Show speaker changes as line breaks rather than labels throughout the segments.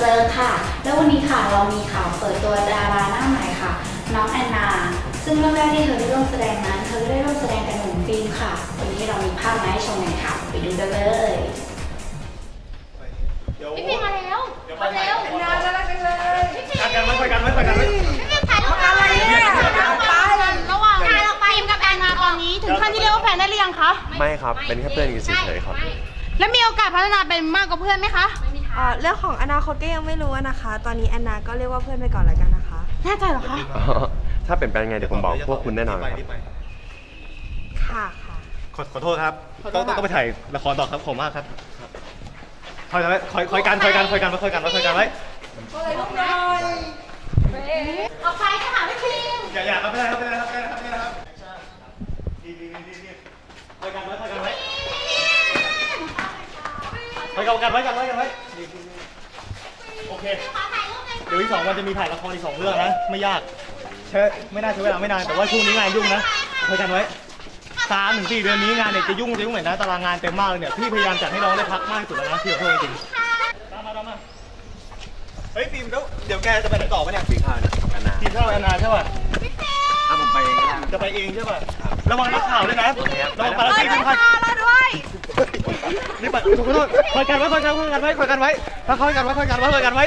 เจอเจอค่ะ แล้ววันนี้ค่ะเรามีข่าวเปิดตัวดาราหน้าใหม่ค่ะ น้องแอนนา ซึ่งเรื่องแรกที่เธอได้ร่วมแสดงนั้น เธอได้ร่วมแสดงกับหนุ่มฟิล์มค่ะ วันนี้เรามีภาพมาให้ชมกันค่ะ ไปดูกันเลย
เดี๋ยว
พี่พิมมาแล้ว
เดี๋ยว
มาเร็ว
งานจะได้กันเลยกันกันไว้คุยกันไว้คุยกันไว้
พี่พิมถ่ายรูปอะไรเนี่ยระหว่างถ่ายออกไปพิมกับแอนนาตอนนี้ ถึงขั้นที่เรียกว่าแฟนได้หรือยังคะ
ไม่ครับ เป็นแค่เพื่อนกันเฉยๆครับ
แล้วมีโอกาสพัฒนาเป็นมากกว่าเพื่อนไหมคะ
อ่าเรื่องของอนาคตก็ยังไม่รู้อะนะคะ ตอนนี้แอนนาก็เรียกว่าเพื่อนไปก่อนแล้วกันนะคะ
แน่ใจเหรอคะ
ถ้าเป็นไปยังไงเดี๋ยวผมบอกพวกคุณแน่นอนครับ
ค่ะค่ะ
ขอขอโทษครับ ต้องต้องไปถ่ายละครต่อครับผมมากครับคอยกันไว้คอยคอยกันคอยกันคอยกันไว้คอยกันไว้คอยกันไว้
ออกไปจะหาพี่พิม
อย่าอย่าครับไม่ได้ครับไม่ได้ครับไม่ได้ครับไม่ได้ครับดีดีดีดีคอยกันไว้คอยกันไว้ คอยกันไว้กันไว้กันไว้ดีดีดีโอเค
ขอถ่ายรูปหน่อย
เดี๋ยวอีกสองวันจะมีถ่ายละครอีกสองเรื่องนะ ไม่ยากใช่ไม่น่าใช้เวลาไม่นาน แต่ว่าช่วงนี้งานยุ่งนะคอยกันไว้สามถึงสี่เดือนนี้งานเนี่ยจะยุ่งจะยุ่งเหมือนนะ ตารางงานเต็มมากเลยเนี่ย พี่พยายามจัดให้น้องได้พักมากที่สุดแล้วนะพี่ขอโทษจริงๆตามมาตามมา เฮ้ยฟิล์มแล้วเดี๋ยวแกจะไปไหนต่อปะเนี่ย
กินข้าวนะอันนา
กินข้าวแอนนาใช่ป่ะ
ถ้าผมไปเองก็ได้
จะไปเองใช่ป่ะ ระวังนักข่าวด้วยนะ ระวังปารา
เฮ้
ซี
ย
ส
นั
ด้
ก
วย
ข่าวเราด้วย
นี่ไปขอโทษคอยกันไว้คอยกันคอยกันไว้คอยกันไว้ถ้าคอยกันไว้คอยกันไว้คอยกันไว้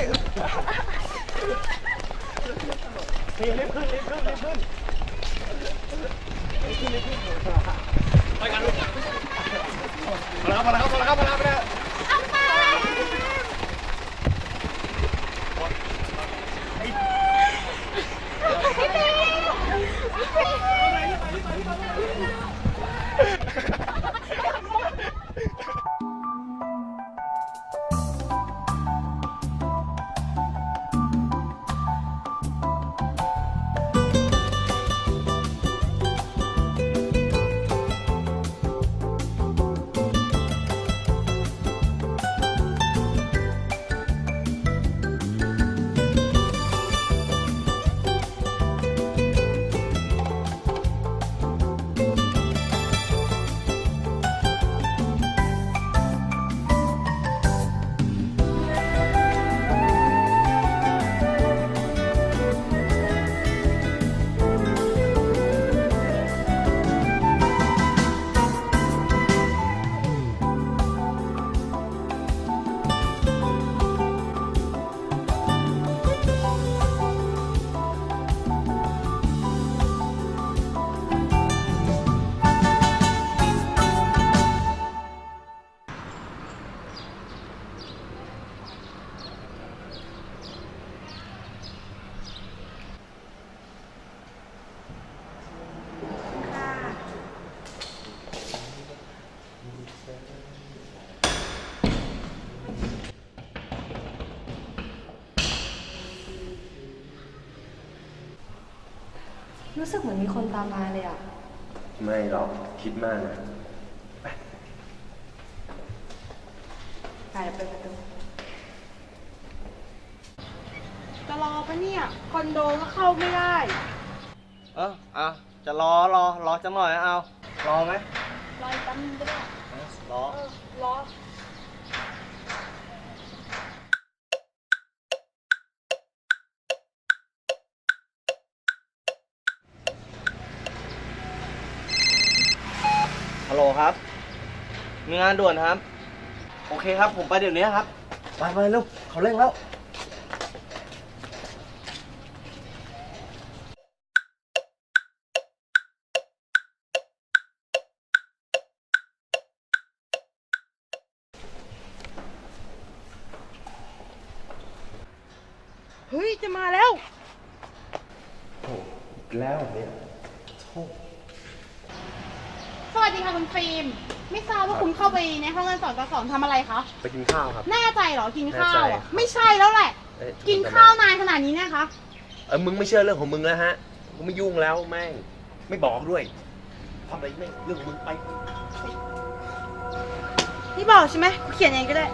เฮ้ยรีบขึ้นรีบขึ้นรีบขึ้น
รู้สึกเหมือนมีคนตามมาเลยอะ
ไม่หรอกคิดมากนะ
ไปเดี๋ยวไปดประตู
จะรอปะเนี่ย คอนโดก็เข้าไม่ได้
เออเอาจะรอรอรอจังหน่อยนะเอา รอไหม
รออีกแป๊บนึงก็ได้
รอ
รอ
ฮัลโครับมีงานด่วนครับ โอเคครับ ผมไปเดี๋ยวนี้ครับ ไปไปเร็วเขาเร่งแล้ว
เฮ้ย จะมาแล้ว
แล้วเนี่ย
สวัส ดีค่ะคุณฟิล์มไม่ทราบว่าคุณเข้าไปในห้องเรียนสอนกสอนทำอะไรคะ
ไปกินข้าวครับ
แน่ใจเหรอกินข้าว
แน่ใจ
อะไม่ใช่แล้วแหละ
เอ๊ะ
กินข้าวนานขนาดนี้เนะคะ
เออมึงไม่เชื่อเรื่องของมึงแล้วฮะกูไม่ยุ่งแล้วแม่งไม่บอกด้วยทำอะไรแม่งเรื่องของมึงไป
นี่บอกใช่ไหมกูเขียนเองก็ได้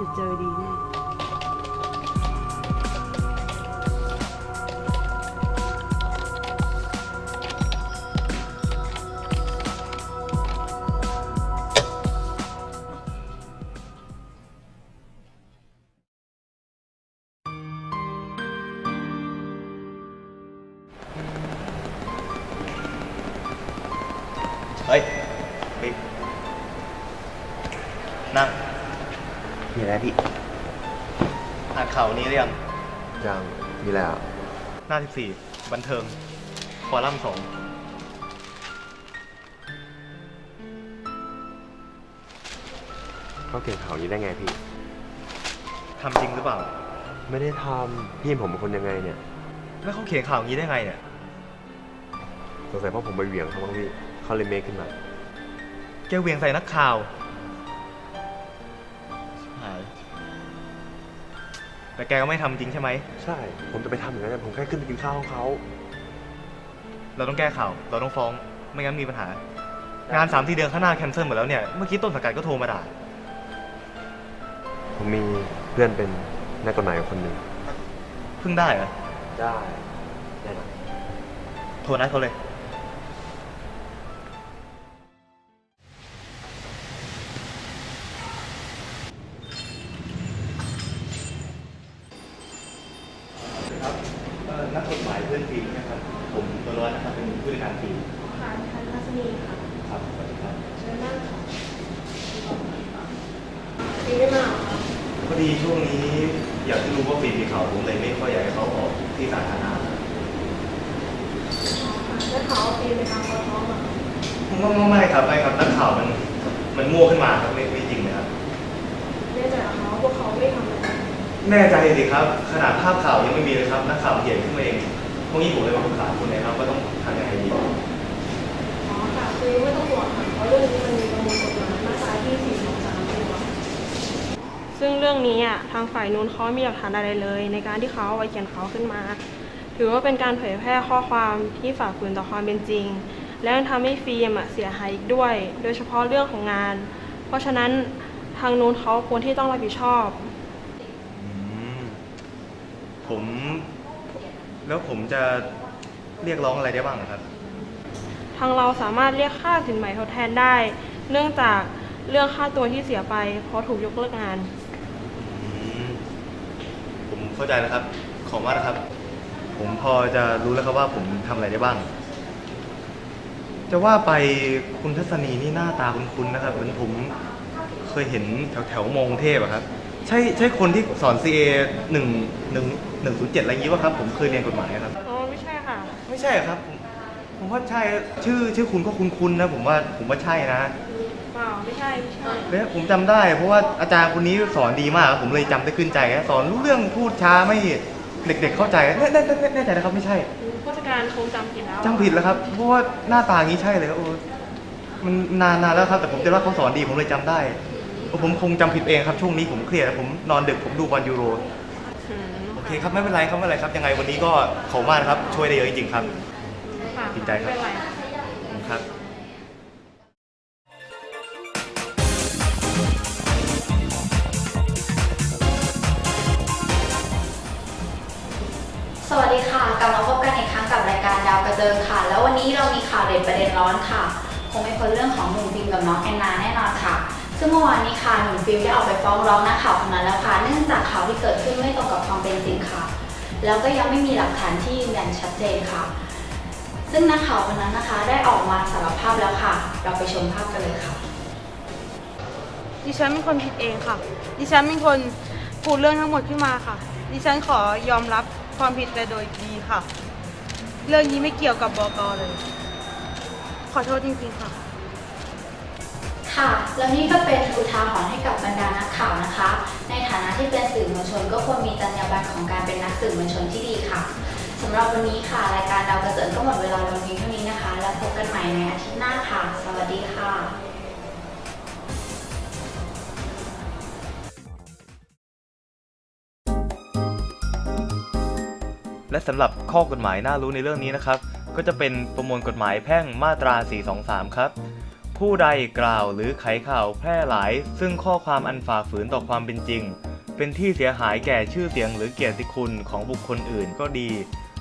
จะเจอดีแน่
เฮ้ยบิ๊กนั่ง
มีอะไรพี่
อ่านข่าวนี้หรือยัง
ยังมีแล้ว
หน้า14บันเทิงคอลัมน์สอง
เขาเก่งข่าวนี้ได้ไงพี่
ทำจริงหรือเปล่า
ไม่ได้ทำพี่เห็นผมเป็นคนยังไงเนี่ย
แล้วเขาเขียนข่าวนี้ได้ไงเนี่ย
สงสัยเพราะผมไปเหวี่ยงเขาบ้างพี่เขาเลยเมคขึ้นมา
แกเหวียงใส่นักข่าว แต่แกก็ไม่ทำจริงใช่ไหม
ใช่ ผมจะไปทำอย่างนั้นผมแค่ขึ้นไปกินข้าวของเขา
เราต้องแก้ข่าว เราต้องฟ้อง ไม่งั้นมีปัญหา งานสามที่เดือนข้างหน้าแคนเซิลหมดแล้วเนี่ย เมื่อกี้ต้นสังกัดก็โทรมาด่า
ผมมีเพื่อนเป็นนักกฎหมายคนหนึ่ง
เพิ่งได้เหรอ
ได้แน่นอน
โทรนัดเขาเลย พื่อนฟิล์มนะครับ ผมตัวร้อนนะครับเป็นผู้จัดการฟิล์ม
ค่ะทันทัศนีค่ะ
ครับสวัสดีครับ
เชิญนั่งค่ะดีไม่มาเหรอคะ
พอดีช่วงนี้อยากจะรู้ว่าฟิล์มมีข่าวผมเลยไม่ค่อยอยากให้เขาออกที่สาธารณะ
ได้ข่าวว่าปีนไปทางคอท้องเหรอ
ผมว่าไม่ครับไม่ครับนักข่าวมันมันมั่วขึ้นมาครับไม่ไม่จริงนะครับ
แน่ใจเหรอคะว่าพวกเขาไม่ได้ทำอะไร
แน่ใจสิครับ ขนาดภาพข่าวยังไม่มีเลยครับนักข่าวเขียนขึ้นมาเอง พวกนี้ผมเลยมาปรึกษาคุณนะครับว่าต้องทำยังไงดี
อ๋อค่ะคือไม่ต้องห่วงค่ะเพราะเรื่องนี้มันมีประมวลกฎหมายมาตราที่ 423อยู่อะ
ซึ่งเรื่องนี้อะทางฝ่ายนู้นเขาไม่มีหลักฐานอะไรเลย ในการที่เขาเอาไปเขียนเขาขึ้นมา ถือว่าเป็นการเผยแพร่ข้อความที่ฝ่าฝืนต่อความเป็นจริง และยังทำให้ฟิล์มอะเสียหายอีกด้วย โดยเฉพาะเรื่องของงาน เพราะฉะนั้นทางนู้นเขาควรที่ต้องรับผิดชอบ
อืมผม แล้วผมจะเรียกร้องอะไรได้บ้างครับ
ทางเราสามารถเรียกค่าสินใหม่ทดแทนได้ เนื่องจากเรื่องค่าตัวที่เสียไป เพราะถูกยกเลิกงาน
อืมผมเข้าใจแล้วครับ ขอบมากนะครับ ผมพอจะรู้แล้วครับว่าผมทำอะไรได้บ้าง จะว่าไปคุณทัศนีนี่หน้าตาคุ้นๆนะครับ เหมือนผมเคยเห็นแถวแถวๆมอกรุงเทพอะครับ ใช่ใช่คนที่สอน CA หนึ่งหนึ่งหนึ่งศูนย์เจ็ดอะไรอย่างนี้ป่ะครับ ผมเคยเรียนกฎหมายครับ
อ๋อไม่ใช่ค่ะ
ไม่ใช่ครับ ผมผมว่าใช่ชื่อชื่อคุณก็คุ้นๆนะ ผมว่าผมว่าใช่นะ
เปล่าไม่ใช่ไม่ใช่
เนี่ยผมจำได้ เพราะว่าอาจารย์คนนี้สอนดีมากผมเลยจำได้ขึ้นใจนะสอนรู้เรื่องพูดช้าไม่เด็ก ๆ เข้าใจแน่แน่แน่แน่ใจนะครับไม่ใช่
ผู้จัดการคงจำผิดแล้ว
จำผิดแล้วครับเพราะว่าหน้าตาอย่างนี้ใช่เลยครับโอ้มันนานนานแล้วครับ แต่ผมจะว่าเขาสอนดีผมเลยจำได้โอ้ ผมคงจำผิดเองครับช่วงนี้ผมเครียดผมนอนดึกผมดูบอลยูโร
อืม
โอเคครับไม่เป็นไรครับไม่เป็นไรครับยังไงวันนี้ก็ขอบคุณมากนะครับช่วยได้เยอะจริงๆครับ
ค่ะ
ดีใจครับ
ไม่เป็นไร
ขอบคุณครับ
สวัสดีค่ะ กลับมาพบกันอีกครั้งกับรายการดาวกระเจิงค่ะ แล้ววันนี้เรามีข่าวเด็ดประเด็นร้อนค่ะ คงไม่พ้นเรื่องของหนุ่มฟิล์มกับน้องแอนนาแน่นอนค่ะ ซึ่งเมื่อวานนี้ค่ะหนุ่มฟิลได้ออกไปฟ้องร้องนักข่าวคนนั้นแล้วค่ะ เนื่องจากข่าวที่เกิดขึ้นไม่ตรงกับความเป็นจริงค่ะ แล้วก็ยังไม่มีหลักฐานที่ยืนยันชัดเจนค่ะ ซึ่งนักข่าวคนนั้นนะคะ ได้ออกมาสารภาพแล้วค่ะ เราไปชมภาพกันเลยค่ะ
ดิฉันเป็นคนผิดเองค่ะ ดิฉันเป็นคนปูดเรื่องทั้งหมดขึ้นมาค่ะ ดิฉันขอยอมรับความผิดแต่โดยดีค่ะ เรื่องนี้ไม่เกี่ยวกับบอกเลย ขอโทษจริงๆค่ะ
ค่ะ แล้วนี่ก็เป็นอุทาหรณ์ให้กับบรรดานักข่าวนะคะ ในฐานะที่เป็นสื่อมวลชน ก็ควรมีจรรยาบรรณของการเป็นนักสื่อมวลชนที่ดีค่ะสำหรับวันนี้ค่ะ รายการดาวกระเจิงก็หมดเวลาลงเพียงเท่านี้นะคะ แล้วพบกันใหม่ในอาทิตย์หน้าค่ะ สวัสดีค่ะ
และสำหรับข้อกฎหมายน่ารู้ในเรื่องนี้นะครับ ก็จะเป็นประมวลกฎหมายแพ่งมาตรา 423 ครับ ผู้ใดกล่าวหรือไขข่าวแพร่หลาย ซึ่งข้อความอันฝ่าฝืนต่อความเป็นจริง เป็นที่เสียหายแก่ชื่อเสียงหรือเกียรติคุณของบุคคลอื่นก็ดี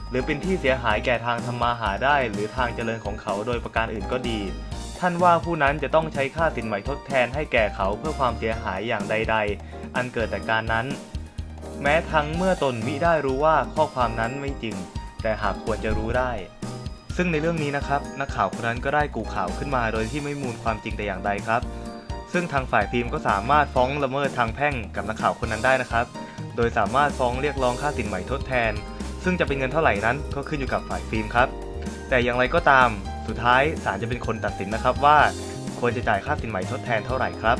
หรือเป็นที่เสียหายแก่ทางทำมาหาได้ หรือทางเจริญของเขาโดยประการอื่นก็ดี ท่านว่าผู้นั้นจะต้องใช้ค่าสินไหมทดแทนให้แก่เขาเพื่อความเสียหายอย่างใด ๆ อันเกิดจากการนั้น แม้ทั้งเมื่อตนมิได้รู้ว่าข้อความนั้นไม่จริง แต่หากควรจะรู้ได้ ซึ่งในเรื่องนี้นะครับนักข่าวคนนั้นก็ได้กูข่าวขึ้นมาโดยที่ไม่มูลความจริงแต่อย่างใดครับ ซึ่งทางฝ่ายฟิล์มก็สามารถฟ้องละเมิดทางแพ่งกับนักข่าวคนนั้นได้นะครับ โดยสามารถฟ้องเรียกร้องค่าสินใหม่ทดแทน ซึ่งจะเป็นเงินเท่าไหร่นั้นก็ขึ้นอยู่กับฝ่ายฟิล์มครับ แต่อย่างไรก็ตามสุดท้ายศาลจะเป็นคนตัดสินนะครับว่า ควรจะจ่ายค่าสินใหม่ทดแทนเท่าไหร่ครับ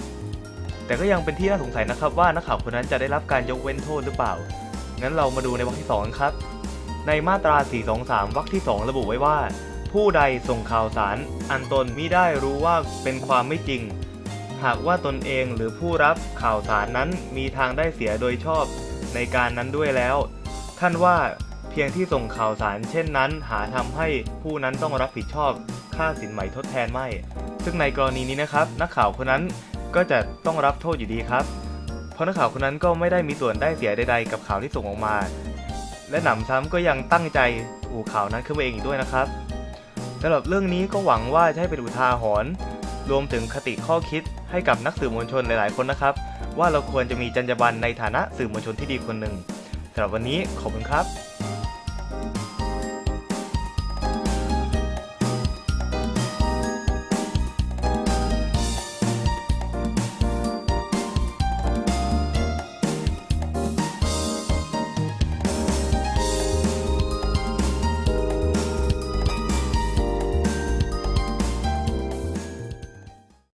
แต่ก็ยังเป็นที่น่าสงสัยนะครับว่านักข่าวคนนั้นจะได้รับการยกเว้นโทษหรือเปล่างั้นเรามาดูในวรรคที่สองกันครับ ในมาตรา 423 วรรคที่ 2 ระบุไว้ว่า ผู้ใดส่งข่าวสาร อันตนมิได้รู้ว่าเป็นความไม่จริง หากว่าตนเองหรือผู้รับข่าวสารนั้นมีทางได้เสียโดยชอบในการนั้นด้วยแล้ว ท่านว่าเพียงที่ส่งข่าวสารเช่นนั้น หาทำให้ผู้นั้นต้องรับผิดชอบค่าสินไหมทดแทนไม่ ซึ่งในกรณีนี้นะครับ นักข่าวคนนั้นก็จะต้องรับโทษอยู่ดีครับ เพราะนักข่าวคนนั้นก็ไม่ได้มีส่วนได้เสียใด ๆ กับข่าวที่ส่งออกมา และหนำซ้ำก็ยังตั้งใจอู่ข่าวนั้นขึ้นมาเองอีกด้วยนะครับสำหรับเรื่องนี้ก็หวังว่าจะให้เป็นอุทาหรณ์รวมถึงคติข้อคิดให้กับนักสื่อมวลชนหลายๆ คนนะครับ ว่าเราควรจะมีจรรยาบรรณในฐานะสื่อมวลชนที่ดีคนหนึ่งสำหรับวันนี้ขอบคุณครับ